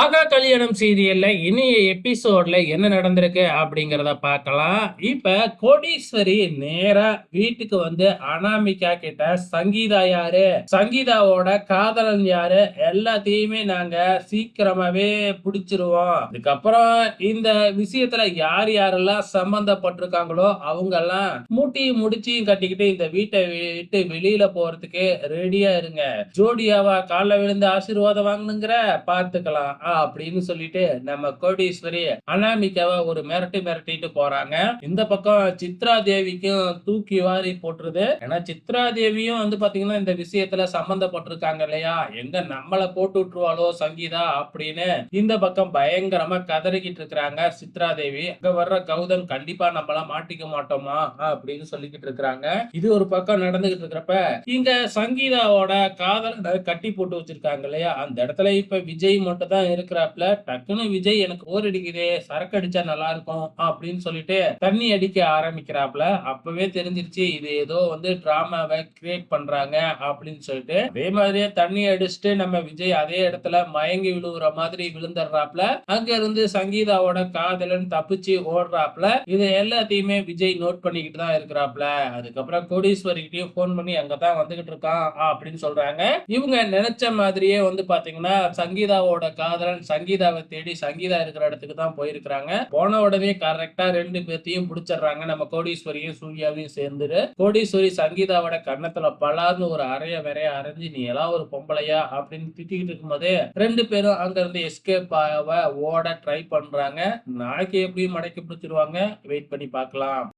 ஆகா கல்யாணம் சீரியல்ல இனிய எபிசோட்ல என்ன நடந்திருக்கு அப்படிங்கிறத பார்க்கலாம். இப்ப கோடீஸ்வரி நேரா வீட்டுக்கு வந்து அனாமிகா கிட்ட சங்கீதா யாரு? சங்கீதாவோட காதலன் யாரு? எல்லாத்தையுமே நாங்க சீக்கிரமாவே பிடிச்சிருவோம். அதுக்கப்புறம் இந்த விஷயத்துல யார் யாரெல்லாம் சம்பந்தப்பட்டிருக்காங்களோ அவங்க எல்லாம் மூட்டியும் முடிச்சியும் கட்டிக்கிட்டு இந்த வீட்டை விட்டு வெளியில போறதுக்கு ரெடியா இருங்க. ஜோடியாவா காலைல விழுந்து ஆசீர்வாதம் வாங்கணுங்கிற பார்த்துக்கலாம். அப்படின்னு சொல்லிட்டு நம்ம கோடீஸ்வரி அனாமிகாவை ஒரு மிரட்டி மிரட்டிட்டு போறாங்க. இந்த பக்கம் சித்ரா தேவிக்கும் தூக்கி வாரி போட்டுருது. ஏன்னா சித்ரா தேவியும் வந்து பாத்தீங்கன்னா இந்த விஷயத்துல சம்பந்தப்பட்டிருக்காங்க இல்லையா? எங்க நம்மள போட்டு விட்டுருவாளோ சங்கீதா அப்படின்னு இந்த பக்கம் பயங்கரமா கதறிக்கிட்டு இருக்கிறாங்க சித்ரா தேவி அங்க வர்ற கௌதம் கண்டிப்பா நம்மள மாட்டிக்க மாட்டோமா? அப்படின்னு சொல்லிக்கிட்டு இருக்கிறாங்க. இது ஒரு பக்கம் நடந்துகிட்டு இருக்கிறப்ப இங்க சங்கீதாவோட காதல கட்டி போட்டு வச்சிருக்காங்க இல்லையா? அந்த இடத்துல இப்ப விஜய் மட்டும் தான் இருக்கிறாப்ல டக்குன்னு விஜய் எனக்கு ஓர் அடிக்குதே சரக்கு அடிச்சா நல்லா இருக்கும் அப்படின்னு சொல்லிட்டு தண்ணி அடிக்க ஆரம்பிக்கிறாப்ல. அப்பவே தெரிஞ்சிருச்சு இது ஏதோ வந்து டிராமாவை கிரியேட் பண்றாங்க அப்படின்னு சொல்லிட்டு. அதே மாதிரியே தண்ணி அடிச்சுட்டு நம்ம விஜய் அதே இடத்துல மயங்கி விழுவுற மாதிரி விழுந்துடுறாப்ல. அங்க இருந்து சங்கீதாவோட காதலன் தப்பிச்சு ஓடுறாப்ல. இது எல்லாத்தையுமே விஜய் நோட் பண்ணிக்கிட்டு தான் இருக்கிறாப்ல. அதுக்கப்புறம் கோடீஸ்வரிக்கிட்டயும் ஃபோன் பண்ணி அங்கதான் வந்துகிட்டு இருக்கான் அப்படின்னு சொல்றாங்க. இவங்க நினைச்ச மாதிரியே வந்து பாத்தீங்கன்னா சங்கீதாவோட கா காதலன் சங்கீதாவை தேடி சங்கீதா இருக்கிற இடத்துக்கு தான் போயிருக்கிறாங்க. போன உடனே கரெக்டா ரெண்டு பேர்த்தையும் பிடிச்சிடுறாங்க. நம்ம கோடீஸ்வரியும் சூர்யாவையும் சேர்ந்துரு. கோடீஸ்வரி சங்கீதாவோட கன்னத்துல பலார்னு ஒரு அறைய வரைய அரைஞ்சு நீ எல்லாம் ஒரு பொம்பளையா? அப்படின்னு திட்டிக்கிட்டு இருக்கும்போதே ரெண்டு பேரும் அங்க இருந்து எஸ்கேப் ஆக ஓட ட்ரை பண்றாங்க. நாளைக்கு எப்படியும் மடக்கி பிடிச்சிருவாங்க. வெயிட் பண்ணி பார்க்கலாம்.